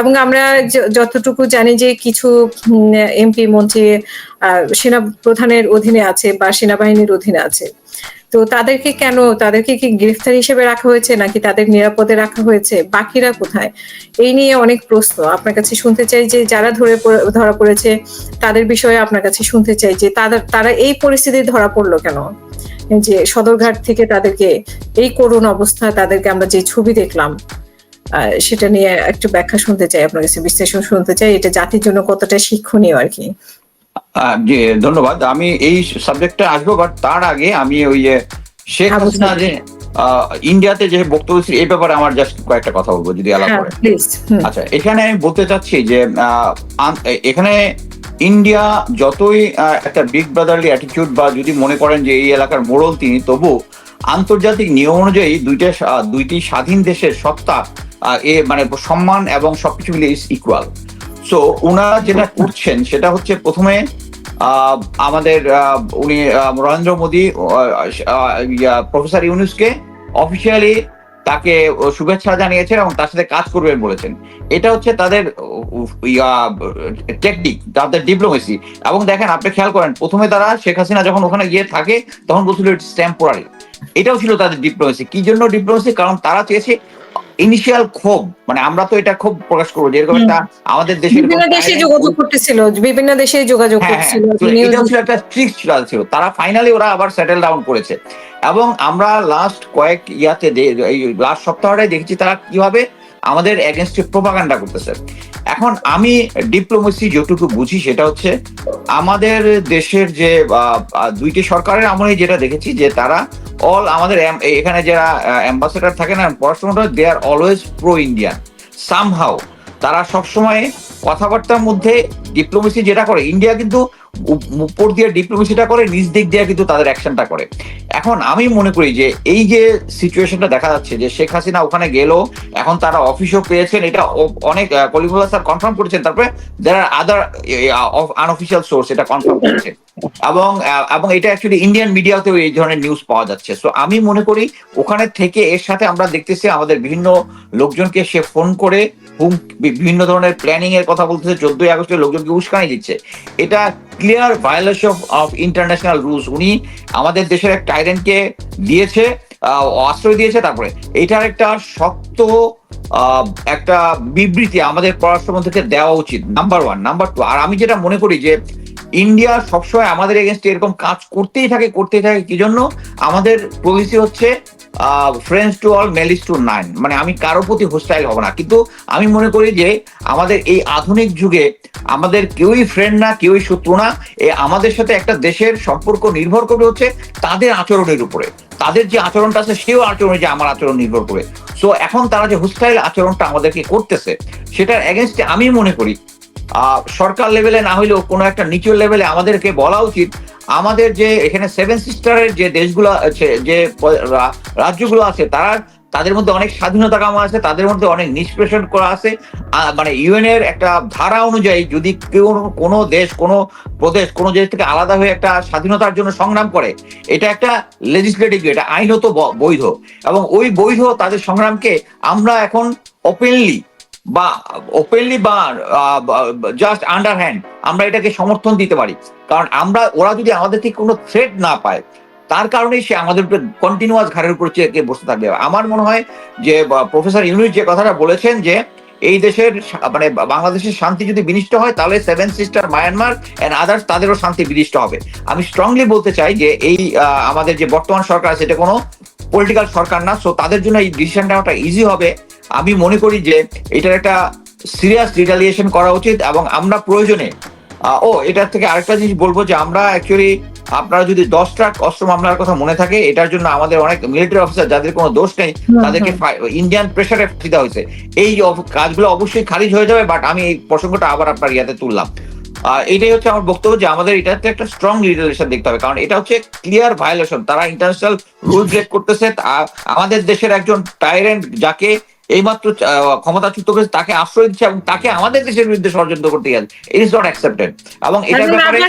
এবং আমরা যতটুকু জানি যে কিছু এমপি মন্ত্রী সেনা প্রধানের অধীনে আছে বা সেনাবাহিনীর অধীনে আছে। তো তাদেরকে কেন, তাদেরকে কি গ্রেফতার হিসেবে রাখা হয়েছে নাকি তাদের নিরাপদে রাখা হয়েছে? বাকিরা কোথায়? এই নিয়ে অনেক প্রশ্ন। আপনার কাছে শুনতে চাই যে যারা ধরে ধরা পড়েছে, তাদের বিষয়ে আপনার কাছে শুনতে চাই যে তাদের তারা এই পরিস্থিতি ধরা পড়ল কেন? যে সদরঘাট থেকে তাদেরকে, এই করুণ অবস্থা তাদেরকে আমরা যে ছবি দেখলাম সেটা নিয়ে একটু ব্যাখ্যা শুনতে চাই আপনার কাছে বিশ্লেষণ শুনতে চাই এটা জাতির জন্য কতটা শিক্ষণীয় আর কি? জি ধন্যবাদ। আমি এই সাবজেক্টে আসব বাট তার আগে আমি ওই যে শেখ হ্যাঁ, হাসিনা যে ইন্ডিয়াতে যে বক্তব্য দিচ্ছিল এই ব্যাপারে আমার জাস্ট কয়েকটা কথা বলব যদি আলাপ হ্যাঁ করে আচ্ছা এখানে আমি বলতে চাচ্ছি যে এখানে ইন্ডিয়া যতই একটা বিগ ব্রাদারলি অ্যাটিটিউড বা যদি মনে করেন যে এই এলাকার মোড়ল তিনি তবু আন্তর্জাতিক নিয়ম অনুযায়ী দুইটা দুইটি স্বাধীন দেশের সত্তা এ মানে সম্মান এবং সবকিছু মিলে ইজ ইকুয়াল সো ওনারা যেটা করছেন সেটা হচ্ছে প্রথমে আমাদের উনি নরেন্দ্র মোদী প্রফেসর ইউনুসকে অফিসিয়ালি তাকে শুভেচ্ছা জানিয়েছেন এবং তার সাথে কাজ করবেন বলেছেন। এটা হচ্ছে তাদের টেকনিক তাদের ডিপ্লোমেসি এবং দেখেন, আপনি খেয়াল করেন, প্রথমে তারা শেখ হাসিনা যখন ওখানে গিয়ে থাকে, তখন বলছিল ইটস টেম্পোরারি এটাও ছিল তাদের ডিপ্লোমেসি কি জন্য ডিপ্লোমেসি কারণ তারা চেয়েছে ইনিশিয়াল ক্ষোভ। মানে আমরা তো এটা খুব প্রকাশ করব যেরকম। একটা আমাদের দেশের বিভিন্ন দেশে যোগাযোগ করতেছিল বিভিন্ন দেশে যোগাযোগ করছিল এটা করতেছিল ছিল একটা স্ট্রিক্ট ছিল। তারা ফাইনালি ওরা আবার সেটেল ডাউন করেছে। এবং আমরা লাস্ট কয়েক ইয়াতে এই লাস্ট সপ্তাহটাই দেখেছি তারা কীভাবে আমাদের এগেনস্টে প্রোপাগান্ডা করতেছে। এখন আমি ডিপ্লোমেসি যতটুকু বুঝি সেটা হচ্ছে, আমাদের দেশের যে দুইটি সরকারের আমলে যেটা দেখেছি যে তারা অল আমাদের এখানে যারা অ্যাম্বাসেডার থাকে না, পড়াশোনাটা they are always pro Indian somehow তারা সবসময় কথাবার্তার মধ্যে ডিপ্লোমেসি যেটা করে ইন্ডিয়া কিন্তু উপর দিয়ে ডিপ্লোমেসিটা করে নিজ দিক দিয়ে কিন্তু তাদের অ্যাকশনটা করে। এখন আমি মনে করি যে, এই যে সিচুয়েশনটা দেখা যাচ্ছে যে, শেখ হাসিনা ওখানে গেল, এখন তারা অফিসও পেয়েছেন, এটা অনেক কলিমুল্লাহ স্যার কনফার্ম করেছেন, তারপরে আর আদার আনঅফিসিয়াল সোর্স এটা কনফার্ম করেছে। এবং এবং এটা অ্যাকচুয়ালি ইন্ডিয়ান মিডিয়াতেও এই ধরনের নিউজ পাওয়া যাচ্ছে। সো আমি মনে করি, ওখানে থেকে এর সাথে আমরা দেখতেছি আমাদের বিভিন্ন লোকজনকে সে ফোন করে হুম, বিভিন্ন ধরনের প্ল্যানিং এর কথা বলতেছে, চোদ্দই আগস্টে লোকজনকে উস্কানি দিচ্ছে? এটা clear violation of international rules উনি আমাদের দেশের এক টাইরেন্টকে দিয়েছে আশ্রয় দিয়েছে তারপরে। এটার একটা শক্ত একটা বিবৃতি আমাদের পররাষ্ট্রমন্ত্রীকে দেওয়া উচিত নাম্বার ওয়ান নাম্বার টু আর আমি যেটা মনে করি যে, ইন্ডিয়া সবসময় আমাদের এগেনস্টে এরকম কাজ করতেই থাকে করতেই থাকে, কি জন্য? আমাদের পলিসি হচ্ছে friends to all malice to none মানে আমি কারোর প্রতি হোস্টাইল হব না। কিন্তু আমি মনে করি যে আমাদের এই আধুনিক যুগে আমাদের কেউই ফ্রেন্ড না, কেউই শত্রু না। এ আমাদের সাথে একটা দেশের সম্পর্ক নির্ভর করবে হচ্ছে তাদের আচরণের উপরে। তাদের যে আচরণটা আছে, সেও আচরণ যে আমার আচরণ নির্ভর করে সো এখন তারা যে হোস্টাইল আচরণটা আমাদেরকে করতেছে, সেটার এগেনস্টে আমি মনে করি সরকার লেভেলে না হইলেও কোনো একটা নিচু লেভেলে আমাদেরকে বলা উচিত আমাদের যে এখানে সেভেন সিস্টারের যে দেশগুলো আছে, যে রাজ্যগুলো আছে, তারা তাদের মধ্যে অনেক স্বাধীনতা কামা আছে, তাদের মধ্যে অনেক নিষ্পেষণ করা আছে। মানে ইউএন এর একটা ধারা অনুযায়ী যদি কেউ কোনো দেশ, কোনো প্রদেশ, কোনো দেশ থেকে আলাদা হয়ে একটা স্বাধীনতার জন্য সংগ্রাম করে, এটা একটা লেজিসলেটিভ এটা আইনত বৈধ। এবং ওই বৈধ তাদের সংগ্রামকে আমরা এখন ওপেনলি বা ওপেনলি বা জাস্ট আন্ডার হ্যান্ড আমরা এটাকে সমর্থন দিতে পারি। কারণ আমরা, ওরা যদি আমাদের থেকে কোনো থ্রেট না পায়, তার কারণেই সে আমাদের উপরে কন্টিনিউয়াস ঘাড়ের উপর চেয়ে বসে থাকবে। আমার মনে হয় যে প্রফেসর ইউনুস যে কথাটা বলেছেন যে, এই দেশের মানে বাংলাদেশের শান্তি যদি বিনিষ্ট হয়, তাহলে seven sister Myanmar and others তাদেরও শান্তি বিনিষ্ট হবে। আমি স্ট্রংলি বলতে চাই যে, এই আমাদের যে বর্তমান সরকার এটা কোনো পলিটিক্যাল সরকার না সো তাদের জন্য এই ডিসিশন নেওয়াটা ইজি হবে। আমি মনে করি যে এটার একটা সিরিয়াস রিটালিয়েশন করা উচিত এবং আমরা প্রয়োজনে ও এটার থেকে আরেকটা জিনিস বলব যে আমরা অ্যাকচুয়ালি আপনারা যদি দশ ট্রাক অস্ত্র মামলার কথা মনে থাকে এটার জন্য আমাদের অনেক মিলিটারি অফিসার যাদের কোনো দোষ নেই তাদেরকে ইন্ডিয়ান প্রেশারে দেওয়া হয়েছে। এই কাজগুলো অবশ্যই খারিজ হয়ে যাবে বাট আমি এই প্রসঙ্গটা আবার আপনার ইয়াতে তুললাম। এটাই হচ্ছে আমার বক্তব্য যে আমাদের এটাতে একটা স্ট্রং রিলেশন দেখতে হবে। কারণ এটা হচ্ছে ক্লিয়ার ভায়োলেশন তারা ইন্টারন্যাশনাল রুল ব্রেক করতেছে। আমাদের দেশের একজন টাইরেন্ট যাকে এইমাত্র ক্ষমতাচ্যুত করেছে তাকে আশ্রয় দিচ্ছে এবং তাকে আমাদের দেশের বিরুদ্ধে ষড়যন্ত্র করতে গেছে। ইট ইজ নট অ্যাকসেপ্টেড এবং এটার ব্যাপারে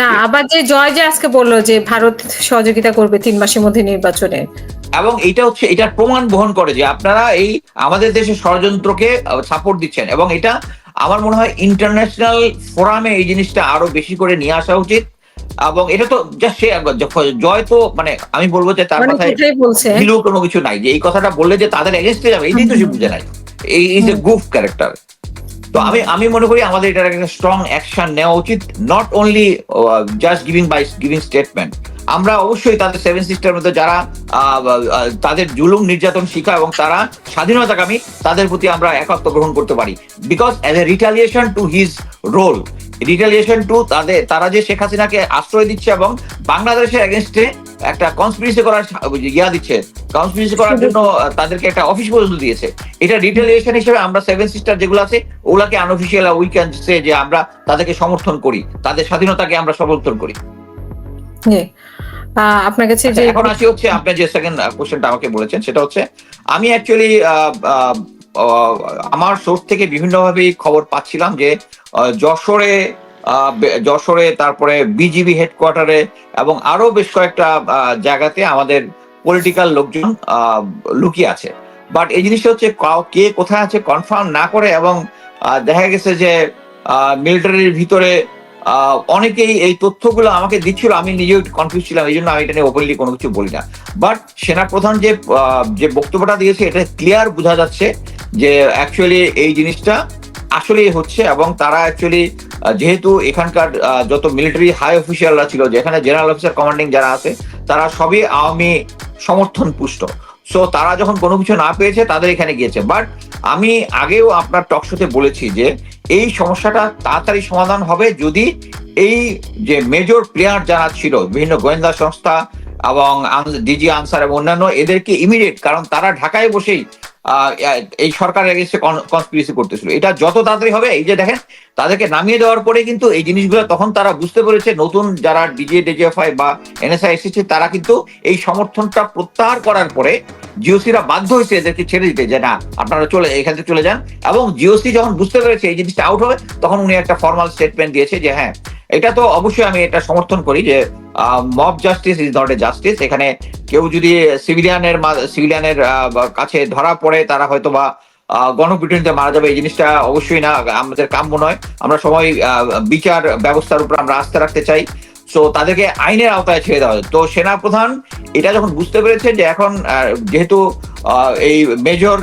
না আবার যে জয় যে আজকে বলল যে ভারত সহযোগিতা করবে তিন মাসের মধ্যে নির্বাচনে। এবং এটা হচ্ছে এটার প্রমাণ বহন করে যে আপনারা এই আমাদের দেশের ষড়যন্ত্রকে সাপোর্ট দিচ্ছেন। এবং এটা আমার মনে হয় ইন্টারন্যাশনাল ফোরামে এই জিনিসটা আরও বেশি করে নিয়ে আসা উচিত। এবং এটা তো জাস্ট সে জয় তো মানে আমি বলব যে তার অনেক কথায় কোনো কিছু নাই। যে এই কথাটা বললে যে তাদের এগেনস্টে যাবে এইটাই তো সে বুঝে নাই। এই ইজ এ গুফ ক্যারেক্টার তো আমি আমি মনে করি আমাদের এটার একটা স্ট্রং অ্যাকশন নেওয়া উচিত not only just giving by giving statement আমরা অবশ্যই তাদের সেভেন সিস্টার মধ্যে যারা তাদের জুলুম নির্যাতন শিখা এবং তারা স্বাধীনতাকামী তাদের প্রতি আমরা একাত্ম গ্রহণ করতে পারি। Because as a retaliation to his role retaliation to তাদের তারা যে শেখ হাসিনাকে আশ্রয় দিচ্ছে এবং বাংলাদেশের এগেনস্টে একটা কনস্পিরেসি করার ইয়া দিচ্ছে কনস্পিরেসি করার জন্য তাদেরকে একটা অফিস পর্যন্ত দিয়েছে। এটা রিটালিয়েশন হিসেবে আমরা সেভেন সিস্টার যেগুলো আছে ওগুলাকে আনঅফিসিয়াল উই ক্যান সে যে আমরা তাদেরকে সমর্থন করি তাদের স্বাধীনতাকে আমরা সমর্থন করি। আপনার কাছে যে আচ্ছা, এখন আসি হচ্ছে আপনি যে সেকেন্ড কোশ্চেনটা আমাকে বলেছেন সেটা হচ্ছে আমি অ্যাকচুয়ালি আমার সোর্স থেকে বিভিন্নভাবে খবর পাচ্ছিলাম যে যশোরে যশোরে তারপরে বিজিবি হেডকোয়ার্টারে এবং আরও বেশ কয়েকটা জায়গাতে আমাদের পলিটিক্যাল লোকজন লুকিয়ে আছে। বাট এই জিনিসটা হচ্ছে কে কোথায় আছে কনফার্ম না করে এবং দেখা গেছে যে মিলিটারির ভিতরে অনেকেই এই তথ্যগুলো আমাকে দিচ্ছিল, আমি নিজেও কনফিউজ ছিলাম, এই জন্য আমি এটা নিয়ে ওপেনলি কোনো কিছু বলি না। বাট সেনাপ্রধান যে যে বক্তব্যটা দিয়েছে, এটা ক্লিয়ার বোঝা যাচ্ছে যে অ্যাকচুয়ালি এই জিনিসটা আসলেই হচ্ছে এবং তারা অ্যাকচুয়ালি যেহেতু এখানকার যত মিলিটারি হাই অফিসিয়ালরা ছিল, যেখানে জেনারেল অফিসার কমান্ডিং যারা আছে, তারা সবই আওয়ামী সমর্থন পুষ্ট সো তারা যখন কোনো কিছু না পেয়েছে, তাদের এখানে গিয়েছে। বাট আমি আগেও আপনার টকশোতে বলেছি যে এই সমস্যাটা তাড়াতাড়ি সমাধান হবে যদি এই যে মেজর প্লেয়ার যারা ছিল, বিভিন্ন গোয়েন্দা সংস্থা এবং ডিজি আনসার এবং অন্যান্য, এদেরকে ইমিডিয়েট কারণ তারা ঢাকায় বসেই এই সরকারের এগেন্সে কনস্পিরেসি করতেছিল। এটা যত তাড়াতাড়ি হবে, এই যে দেখেন, তাদেরকে নামিয়ে দেওয়ার পরে কিন্তু এই জিনিসগুলো তখন তারা বুঝতে পেরেছে, নতুন যারা ডিজে ডিজিএফআই বা এনএসআই এসেছে, তারা কিন্তু এই সমর্থনটা প্রত্যাহার করার পরে জিওসিরা বাধ্য হয়েছে এদেরকে ছেড়ে দিতে যে না, আপনারা চলে এখান থেকে চলে যান। এবং জিওসি যখন বুঝতে পেরেছে এই জিনিসটা আউট হবে, তখন উনি একটা ফর্মাল স্টেটমেন্ট দিয়েছে যে হ্যাঁ এটা তো অবশ্যই আমি এটা সমর্থন করি যে mob justice is not a justice এখানে কেউ যদি সিভিলিয়ানের সিভিলিয়ানের কাছে ধরা পড়ে, তারা হয়তো বা গণপিটুনিতে মারা যাবে। এই জিনিসটা অবশ্যই না, আমাদের কাম্য নয়। আমরা সবাই বিচার ব্যবস্থার উপর আমরা আস্থা রাখতে চাই। সো তাদেরকে আইনের আওতায় ছেড়ে দেওয়া তো সেনাপ্রধান এটা যখন বুঝতে পেরেছে যে এখন যেহেতু এই মেজর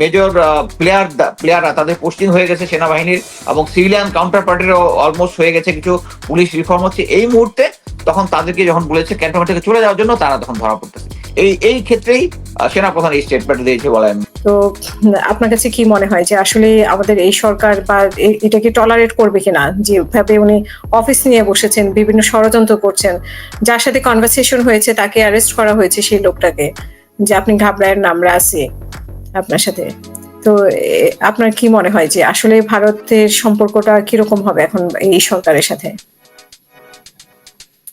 মেজর প্লেয়ার প্লেয়াররা তাদের পোস্টিং হয়ে গেছে সেনাবাহিনীর এবং সিভিলিয়ান কাউন্টার পার্টিরও অলমোস্ট হয়ে গেছে কিছু পুলিশ রিফর্ম হচ্ছে। এই মুহূর্তে তখন তাদেরকে যখন বলেছে ক্যান্টনমেন্ট থেকে চলে যাওয়ার জন্য তারা তখন ধরা পড়তেছে। এই এই ক্ষেত্রেই সেনাপ্রধান এই স্টেটমেন্ট দিয়েছে বলে আমি তো আপনার কাছে কি মনে হয় যে আসলে আমাদের এই সরকার বা এটাকে টলারেট করবে কিনা? যেভাবে উনি অফিস নিয়ে বসেছেন, বিভিন্ন ষড়যন্ত্র করছেন, যার সাথে কনভারসেশন হয়েছে, তাকে অ্যারেস্ট করা হয়েছে সেই লোকটাকে, যে আপনি ঘাবড়ায়ের নামরা আছে আপনার সাথে। তো আপনার কি মনে হয় যে আসলে ভারতের সম্পর্কটা কীরকম হবে এখন এই সরকারের সাথে?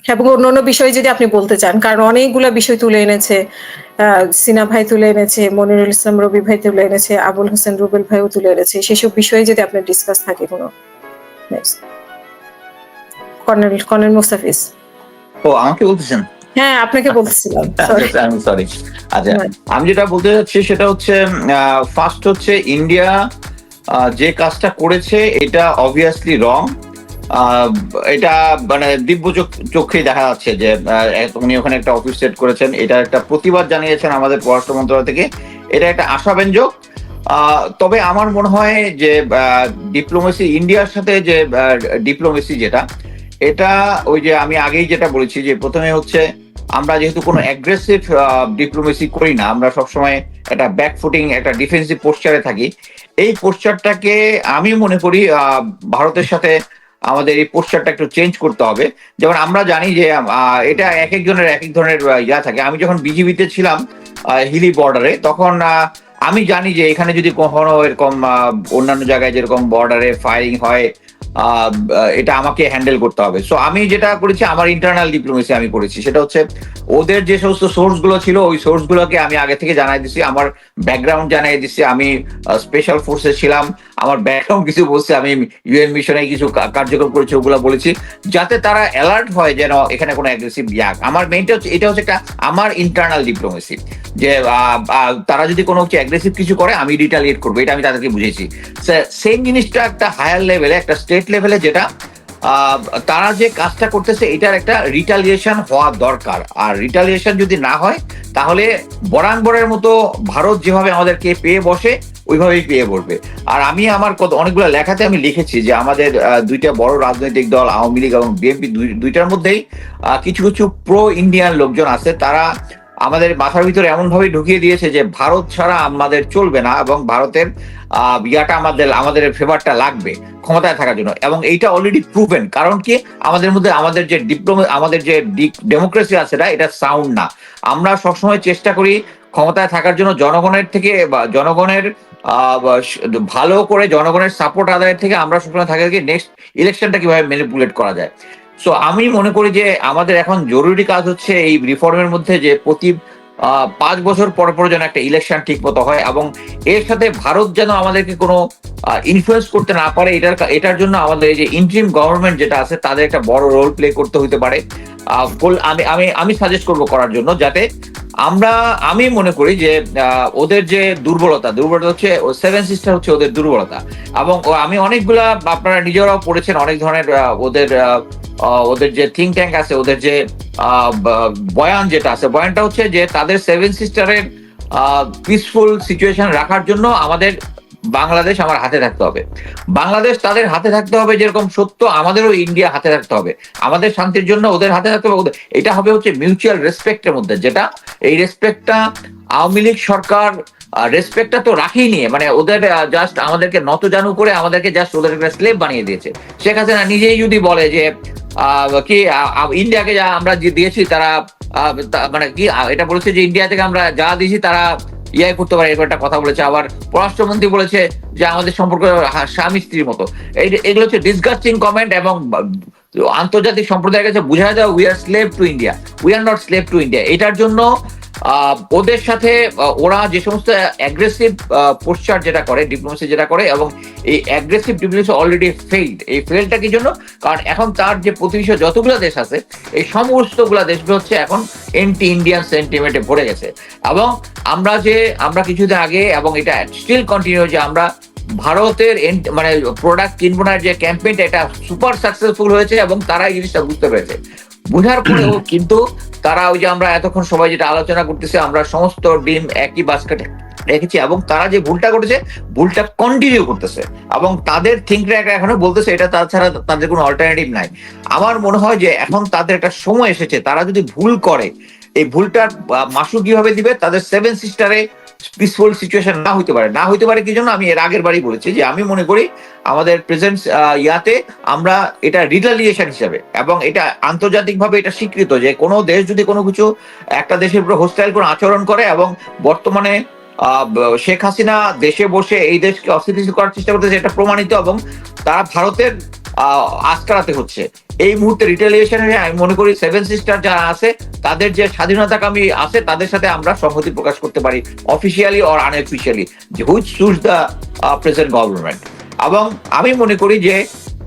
এবং অন্য অন্য বিষয় যদি আপনি বলতে চান কারণ অনেকগুলো বিষয় তুলে এনেছে সিনা ভাই তুলে এনেছে মনিরুল ইসলাম রবি ভাই তুলে এনেছে আবুল হোসেন রুবেল ভাইও তুলে এনেছে সেসব বিষয়ে যদি আপনার ডিসকাস থাকে কোনো। Colonel colonel Mustafiz. ও আমাকে বলতেছেন? হ্যাঁ আপনাকে বলতেছিলাম সরি আচ্ছা হ্যাঁ। আমি যেটা বলতে চাচ্ছি সেটা হচ্ছে ফার্স্ট হচ্ছে ইন্ডিয়া যে কাজটা করেছে এটা অবভিয়াসলি রং এটা মানে দিব্য চোখ- দেখা যাচ্ছে যে উনি ওখানে একটা অফিস সেট করেছেন। এটা একটা প্রতিবাদ জানিয়েছেন আমাদের পররাষ্ট্র মন্ত্রণালয় থেকে। এটা একটা আশাব্যঞ্জক। তবে আমার মনে হয় যে ডিপ্লোমেসি ইন্ডিয়ার সাথে যে ডিপ্লোমেসি যেটা, এটা ওই যে আমি আগেই যেটা বলেছি যে, প্রথমে হচ্ছে আমরা যেহেতু কোনো অ্যাগ্রেসিভ ডিপ্লোমেসি করি না, আমরা সবসময় একটা ব্যাকফুটিং একটা ডিফেন্সিভ পোস্টারে থাকি। এই পোস্টারটাকে আমি মনে করি ভারতের সাথে আমাদের এই পোস্টারটা একটু চেঞ্জ করতে হবে। যেমন আমরা জানি যে এটা এক একজনের এক এক ধরনের ইয়া থাকে। আমি যখন বিজিবিতে ছিলাম হিলি বর্ডারে তখন আমি জানি যে এখানে যদি কখনো এরকম অন্যান্য জায়গায় যেরকম বর্ডারে ফায়ারিং হয় এটা আমাকে হ্যান্ডেল করতে হবে। সো আমি যেটা করেছি, আমার ইন্টারনাল ডিপ্লোমেসি আমি করেছি। সেটা হচ্ছে, ওদের যে সমস্ত সোর্সগুলো ছিল, ওই সোর্স গুলোকে আমি আগে থেকে জানাই দিছি। আমার ব্যাকগ্রাউন্ড জানাই দিচ্ছে আমি স্পেশাল ফোর্সে ছিলাম, আমার ব্যাকগ্রাউন্ড কিছু বলছে, আমি ইউএন মিশনে কিছু কার্যক্রম করেছি, ওগুলো বলেছি, যাতে তারা অ্যালার্ট হয় যেন এখানে কোনো অ্যাগ্রেসিভ ইয়াক আমার মেইনটা হচ্ছে, এটা হচ্ছে একটা, আমার ইন্টারনাল ডিপ্লোমেসি যে তারা যদি কোনো হচ্ছে অ্যাগ্রেসিভ কিছু করে, আমি রিটালিয়েট করব, এটা আমি তাদেরকে বুঝেছি সেম জিনিসটা একটা হায়ার লেভেলে একটা স্টেট লেভেলে যেটা তারা যে কাজটা করতেছে, এটার একটা রিটালিয়েশন হওয়া দরকার। আর রিটালিয়েশন যদি না হয়, তাহলে বরানবরের মতো ভারত যেভাবে আমাদেরকে পেয়ে বসে, ওইভাবেই পেয়ে বসবে। আর আমি আমার কত, অনেকগুলো লেখাতে আমি লিখেছি যে আমাদের দুইটা বড় রাজনৈতিক দল, আওয়ামী লীগ এবং বিএনপি দুইটার মধ্যেই কিছু কিছু প্রো ইন্ডিয়ান লোকজন আছে। তারা আমাদের মাথার ভিতরে এমন ভাবে ঢুকিয়ে দিয়েছে যে, ভারত ছাড়া আমাদের চলবে না এবং ভারতের ইয়াটা আমাদের আমাদের ফেভারটা লাগবে ক্ষমতায় থাকার জন্য। এবং এইটা অলরেডি প্রুভেন কারণ কি? আমাদের মধ্যে আমাদের যে ডিপ্লোমা আমাদের যে ডেমোক্রেসি আছে না, এটা সাউন্ড না। আমরা সবসময় চেষ্টা করি ক্ষমতায় থাকার জন্য জনগণের থেকে জনগণের ভালো করে জনগণের সাপোর্ট আদায়ের থেকে আমরা সবসময় থাকি কি নেক্সট ইলেকশনটা কীভাবে ম্যানিপুলেট করা যায়। সো আমি মনে করি যে আমাদের এখন জরুরি কাজ হচ্ছে এই রিফর্মের মধ্যে যে প্রতি পাঁচ বছর পর পর যেন একটা ইলেকশন ঠিক মতো হয় এবং এর সাথে ভারত যেন আমাদেরকে কোনো ইনফ্লুয়েন্স করতে না পারে, এটার এটার জন্য আমাদের এই যে ইন্ট্রিম গভর্নমেন্ট যেটা আছে, তাদের একটা বড় রোল প্লে করতে হইতে পারে। আমি আমি আমি সাজেস্ট করব করার জন্য যাতে আমরা, আমি মনে করি যে ওদের যে দুর্বলতা দুর্বলতা হচ্ছে সেভেন সিস্টার হচ্ছে ওদের দুর্বলতা। এবং আমি অনেকগুলা, আপনারা নিজেরাও পড়েছেন অনেক ধরনের ওদের ওদের যে থিঙ্ক ট্যাঙ্ক আছে, ওদের যে বয়ান যেটা আছে, বয়ানটা হচ্ছে যে তাদের সেভেন সিস্টারের পিসফুল সিচুয়েশন রাখার জন্য আমাদের বাংলাদেশ আমার হাতে থাকতে হবে। বাংলাদেশ তাদের হাতে থাকতে হবে যেরকম সত্য, আমাদেরও ইন্ডিয়া হাতে থাকতে হবে। আমাদের শান্তির জন্য ওদের হাতে থাকতে হবে এটা হবে হচ্ছে মিউচুয়াল রেসপেক্টের মধ্যে, যেটা এই রেসপেক্টটা আওয়ামী লীগ সরকার রেসপেক্টটা তো রাখেই নিয়ে মানে ওদের জাস্ট আমাদেরকে নত জানু করে আমাদেরকে জাস্ট ওদের একটা স্লেভ বানিয়ে দিয়েছে। শেখ হাসিনা নিজেই যদি বলে যে কি ইন্ডিয়াকে যা আমরা দিয়েছি, তারা মানে কি এটা বলেছে যে ইন্ডিয়া থেকে আমরা যা দিয়েছি, তারা ইয়ে করতে পারে, এরকম একটা কথা বলেছে। আবার পররাষ্ট্রমন্ত্রী বলেছে যে আমাদের সম্পর্ক স্বামী স্ত্রীর মতো। এই এগুলো হচ্ছে ডিসগাস্টিং কমেন্ট এবং আন্তর্জাতিক সম্প্রদায়ের কাছে বোঝা যায় we are slave to India we are not slave to India এটার জন্য ওদের সাথে ওরা যে সমস্ত অ্যাগ্রেসিভ পোস্টার যেটা করে ডিপ্লোমেসি যেটা করে, এবং এই অ্যাগ্রেসিভ ডিপ্লোমেসি অলরেডি ফেইল্ড এই ফেইলটা কি জন্য? কারণ এখন তার যে প্রতিবেশী যতগুলো দেশ আছে, এই সমস্তগুলো দেশগুলো হচ্ছে এখন এন্টি ইন্ডিয়ান সেন্টিমেন্টে ভরে গেছে। এবং আমরা যে, আমরা কিছুদিন আগে, এবং এটা স্টিল কন্টিনিউ যে আমরা ভারতের মানে প্রোডাক্ট কিনবো যে ক্যাম্পেইনটা এটা সুপার সাকসেসফুল হয়েছে, এবং তারা এই জিনিসটা বুঝতে পেরেছে। বুঝার পরেও কিন্তু তারা ওই যে আমরা এতক্ষণ সবাই যেটা আলোচনা করতেছি, আমরা সমস্ত ডিম একই বাস্কেটে রেখেছি এবং তারা যে ভুলটা করেছে, ভুলটা কন্টিনিউ করতেছে এবং তাদের থিঙ্ক ট্র্যাক এখনও বলতেছে, এটা তাছাড়া তাদের কোনো অল্টারনেটিভ নাই। আমার মনে হয় যে এখন তাদের একটা সময় এসেছে, তারা যদি ভুল করে, এই ভুলটার মাসু কীভাবে দিবে? তাদের সেভেন সিস্টারে পিসফুল সিচুয়েশন না হইতে পারে। না হইতে পারে কি জন্য? আমি এর আগের বারই বলেছি যে আমি মনে করি আমাদের প্রেজেন্ট ইয়াতে আমরা এটা রিটালিয়েশন হিসাবে এবং এটা আন্তর্জাতিকভাবে এটা স্বীকৃত যে কোনো দেশ যদি কোনো কিছু একটা দেশের উপর হোস্টাইল কোনো আচরণ করে এবং বর্তমানে শেখ হাসিনা দেশে বসে এই দেশকে অস্থিতিশীল করার চেষ্টা করতেছে এটা প্রমাণিত এবং তারা ভারতের আহ, আস্কারাতে হচ্ছে। এই মুহূর্তে রিটেলিয়েশনে আমি মনে করি সেভেন সিস্টার যারা আছে তাদের যে স্বাধীনতাকামী আছে তাদের সাথে আমরা সংহতি প্রকাশ করতে পারি officially or unofficially which choose the present government এবং আমি মনে করি যে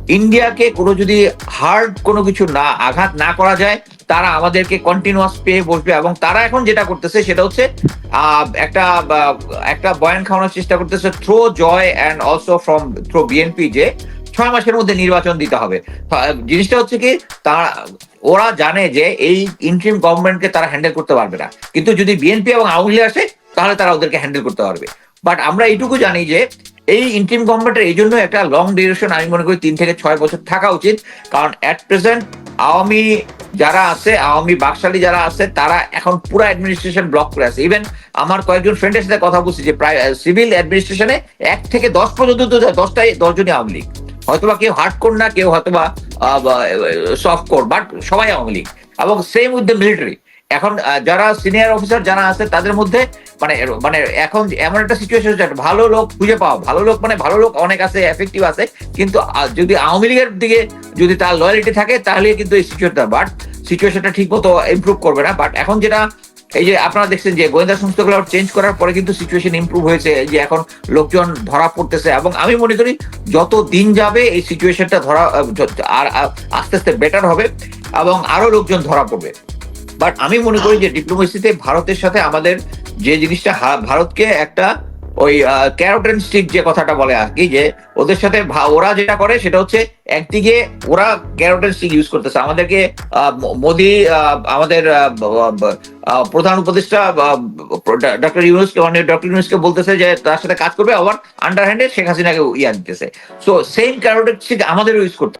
ইন্ডিয়াকে কোনো যদি হার্ড কোনো কিছু না আঘাত না করা যায় তারা আমাদেরকে কন্টিনিউয়াস পেয়ে বসবে এবং তারা এখন যেটা করতেছে সেটা হচ্ছে একটা একটা বয়ান খাওয়ানোর চেষ্টা করতেছে through Joy and also from through BNP যে ছয় মাসের মধ্যে নির্বাচন দিতে হবে। জিনিসটা হচ্ছে কি তারা ওরা জানে যে এই ইন্ট্রিম গভর্নমেন্টকে তারা হ্যান্ডেল করতে পারবে না। কিন্তু যদি বিএনপি এবং আওয়ামী লীগ আসে, তাহলে তারা ওদেরকে হ্যান্ডেল করতে পারবে। বাট আমরা এইটুকু জানি যে এই ইন্টিম গভর্নমেন্টের এই জন্য একটা লং ডিউরেশন আমি মনে করি তিন থেকে ছয় বছর থাকা উচিত। কারণ অ্যাট প্রেজেন্ট আওয়ামী যারা আছে, আওয়ামী বাকশালী যারা আছে, তারা এখন পুরো অ্যাডমিনিস্ট্রেশন ব্লক করে আছে। ইভেন আমার কয়েকজন ফ্রেন্ডের সাথে কথা বলছি যে প্রায় সিভিল অ্যাডমিনিস্ট্রেশনে এক থেকে দশ পর্যন্ত দশটাই দশজনই আওয়ামী লীগ। হয়তোবা কেউ হার্ড কোর না, কেউ হয়তোবা সফট কোর বাট সবাই আওয়ামী লীগ। এবং সেম উইথ দ্য মিলিটারি এখন যারা সিনিয়র অফিসার যারা আছে, তাদের মধ্যে মানে মানে এখন এমন একটা সিচুয়েশন হচ্ছে, ভালো লোক খুঁজে পাওয়া, ভালো লোক মানে ভালো লোক অনেক আছে এফেক্টিভ আছে, কিন্তু যদি আওয়ামী লীগের দিকে যদি তার লয়ালিটি থাকে তাহলে কিন্তু এই সিচুয়েশনটা বাট সিচুয়েশনটা ঠিক মতো ইমপ্রুভ করবে না বাট এখন যেটা, এই যে আপনারা দেখছেন যে গোয়েন্দা সংস্থাগুলো চেঞ্জ করার পরে কিন্তু সিচুয়েশন ইমপ্রুভ হয়েছে যে এখন লোকজন ধরা পড়তেছে, এবং আমি মনে করি যত দিন যাবে, এই সিচুয়েশনটা ধরা আর আস্তে আস্তে বেটার হবে, এবং আরও লোকজন ধরা পড়বে। বাট আমি মনে করি যে ডিপ্লোমেসিতে ভারতের সাথে আমাদের যে জিনিসটা ভারতকে একটা ওই ক্যারোটেন স্টিক যে কথাটা বলে আর কি, যে ওদের সাথে ওরা যেটা করে সেটা হচ্ছে একদিকে ওরা ক্যারোটেন স্টিক ইউজ করতেছে। আমাদেরকে মোদি আমাদের প্রধান উপদেষ্টা ডক্টর ইউনুসকে মানে ডক্টর ইউনুসকে বলতেছে যে তার সাথে কাজ করবে, আবার আন্ডার হ্যান্ডে শেখ হাসিনাকে ইয়া দিতেছে। So same carrot and stick আমাদেরও ইউজ করতে